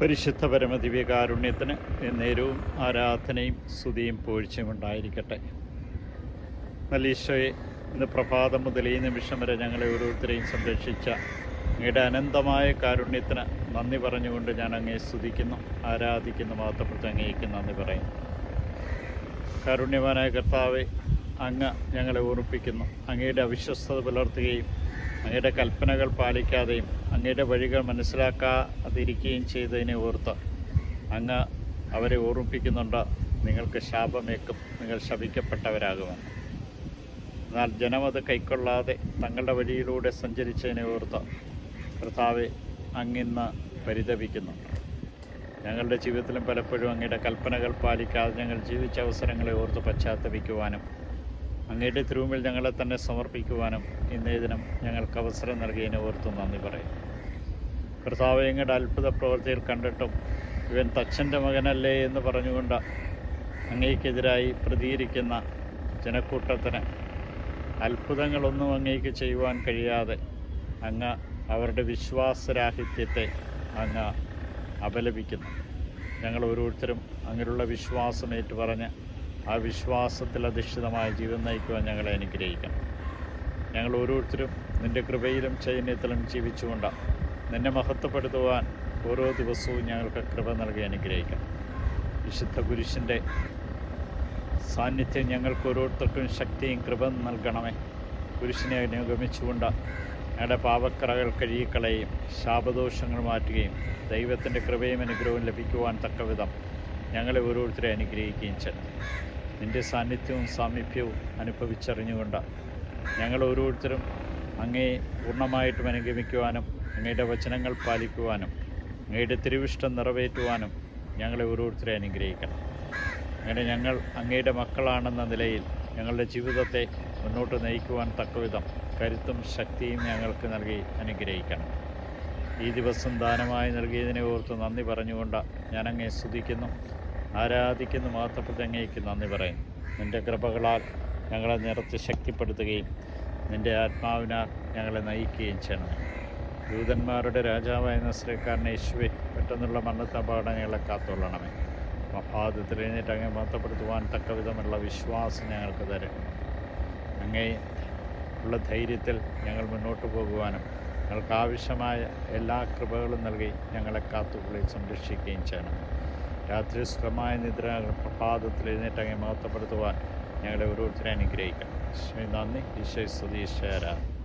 പരിശുദ്ധ പരമദിവ്യ കാരുണ്യത്തിന് നേരവും ആരാധനയും സ്തുതിയും പൂഴ്ചയും ഉണ്ടായിരിക്കട്ടെ. നല്ല ഈശോയെ ഇന്ന് പ്രഭാതം മുതൽ ഈ നിമിഷം വരെ ഞങ്ങളെ ഓരോരുത്തരെയും സംരക്ഷിച്ച അങ്ങയുടെ അനന്തമായ കാരുണ്യത്തിന് നന്ദി പറഞ്ഞുകൊണ്ട് ഞാൻ അങ്ങേ സ്തുതിക്കുന്നു ആരാധിക്കുന്നു മാത്രപ്പെടുത്തി അങ്ങേക്ക് നന്ദി പറയുന്നു. കാരുണ്യവാനായ കർത്താവെ അങ്ങ് ഞങ്ങളെ ഓർമ്മിപ്പിക്കുന്നു അങ്ങയുടെ അവിശ്വസ്തത പുലർത്തുകയും അങ്ങയുടെ കൽപ്പനകൾ പാലിക്കാതെയും അങ്ങയുടെ വഴികൾ മനസ്സിലാക്കാതിരിക്കുകയും ചെയ്തതിനെ ഓർത്ത് അങ്ങ് അവരെ ഓർമ്മിപ്പിക്കുന്നുണ്ട്. നിങ്ങൾക്ക് ശാപമേക്കും നിങ്ങൾ ശപിക്കപ്പെട്ടവരാകുമെന്ന് എന്നാൽ ജനം അത് കൈക്കൊള്ളാതെ തങ്ങളുടെ വഴിയിലൂടെ സഞ്ചരിച്ചതിനെ ഓർത്ത് കർത്താവെ അങ്ങിന്ന് പരിതപിക്കുന്നുണ്ട്. ഞങ്ങളുടെ ജീവിതത്തിലും പലപ്പോഴും അങ്ങയുടെ കൽപ്പനകൾ പാലിക്കാതെ ഞങ്ങൾ ജീവിച്ച അവസരങ്ങളെ ഓർത്ത് പശ്ചാത്തപിക്കുവാനും അങ്ങയുടെ തിരുമുമ്പിൽ ഞങ്ങളെ തന്നെ സമർപ്പിക്കുവാനും ഇന്നേ ദിനം ഞങ്ങൾക്ക് അവസരം നൽകിയതിനെ ഓർത്ത് നന്ദി പറയും കർത്താവ് ഞങ്ങളുടെ അത്ഭുത പ്രവൃത്തിയിൽ കണ്ടിട്ടും ഇവൻ തച്ഛന്റെ മകനല്ലേ എന്ന് പറഞ്ഞുകൊണ്ട് അങ്ങേക്കെതിരായി പ്രതികരിക്കുന്ന ജനക്കൂട്ടത്തിന് അത്ഭുതങ്ങളൊന്നും അങ്ങേക്ക് ചെയ്യുവാൻ കഴിയാതെ അങ്ങ് അവരുടെ വിശ്വാസരാഹിത്യത്തെ അങ്ങ് അപലപിക്കുന്നു. ഞങ്ങൾ ഓരോരുത്തരും അങ്ങനെയുള്ള വിശ്വാസം ഏറ്റുപറഞ്ഞ് ആ വിശ്വാസത്തിൽ അധിഷ്ഠിതമായ ജീവിതം നയിക്കുവാൻ ഞങ്ങളെ അനുഗ്രഹിക്കണം. ഞങ്ങൾ ഓരോരുത്തരും നിന്റെ കൃപയിലും ചൈന്യത്തിലും ജീവിച്ചുകൊണ്ട് നിന്നെ മഹത്വപ്പെടുത്തുവാൻ ഓരോ ദിവസവും ഞങ്ങൾക്ക് കൃപ നൽകി അനുഗ്രഹിക്കണം. വിശുദ്ധ പുരുഷന്റെ സാന്നിധ്യം ഞങ്ങൾക്ക് ഓരോരുത്തർക്കും ശക്തിയും കൃപ നൽകണമേ. പുരുഷനെ അനുഗമിച്ചുകൊണ്ട് ഞങ്ങളുടെ പാപക്കറകൾ കഴുകിക്കളയും ശാപദോഷങ്ങൾ മാറ്റുകയും ദൈവത്തിന്റെ കൃപയും അനുഗ്രഹവും ലഭിക്കുവാൻ തക്കവിധം ഞങ്ങളെ ഓരോരുത്തരെ അനുഗ്രഹിക്കുകയും ചെയ്യണം. നിന്റെ സാന്നിധ്യവും സാമീപ്യവും അനുഭവിച്ചറിഞ്ഞുകൊണ്ട് ഞങ്ങൾ ഓരോരുത്തരും അങ്ങേ പൂർണമായിട്ടും അനുഗമിക്കുവാനും അങ്ങയുടെ വചനങ്ങൾ പാലിക്കുവാനും അങ്ങയുടെ തിരുവിഷ്ടം നിറവേറ്റുവാനും ഞങ്ങളെ ഓരോരുത്തരെ അനുഗ്രഹിക്കണം. അങ്ങനെ ഞങ്ങൾ അങ്ങയുടെ മക്കളാണെന്ന നിലയിൽ ഞങ്ങളുടെ ജീവിതത്തെ മുന്നോട്ട് നയിക്കുവാൻ തക്കവിധം കരുത്തും ശക്തിയും ഞങ്ങൾക്ക് നൽകി അനുഗ്രഹിക്കണം. ഈ ദിവസം ദാനമായി നൽകിയതിനെ ഓർത്ത് നന്ദി പറഞ്ഞുകൊണ്ട് ഞാൻ അങ്ങേ സ്തുതിക്കുന്നു. ആരാധിക്കുന്നു മാത്രപ്പെട്ട് അങ്ങേക്ക് നന്ദി പറയുന്നു. നിന്റെ കൃപകളാൽ ഞങ്ങളെ നിറച്ച് ശക്തിപ്പെടുത്തുകയും നിന്റെ ആത്മാവിനാൽ ഞങ്ങളെ നയിക്കുകയും ചെയ്യണം ദൂതന്മാരുടെ രാജാവായ നസ്രക്കാരനെ യേശുവെ പെട്ടെന്നുള്ള മരണത്തെ അപകടം ഞങ്ങളെ കാത്തുകൊള്ളണമേ. മഹാദത്തിൽ എഴുന്നേറ്റ് അങ്ങേ മഹത്വപ്പെടുത്തുവാൻ തക്കവിധമുള്ള വിശ്വാസം ഞങ്ങൾക്ക് തരും അങ്ങേ ഉള്ള ധൈര്യത്തിൽ ഞങ്ങൾ മുന്നോട്ട് പോകുവാനും ഞങ്ങൾക്ക് ആവശ്യമായ എല്ലാ കൃപകളും നൽകി ഞങ്ങളെ കാത്തുകൊള്ളി സംരക്ഷിക്കുകയും ചെയ്യണം രാത്രി സുഖമായ നിദ്ര പ്രഭാതത്തിൽ എഴുന്നേറ്റ് അങ്ങനെ മഹത്വപ്പെടുത്തുവാൻ ഞങ്ങളെ ഓരോരുത്തരെ അനുഗ്രഹിക്കണം. ഈശോയെ നന്ദി. ഈശ്വര സ്തുതി.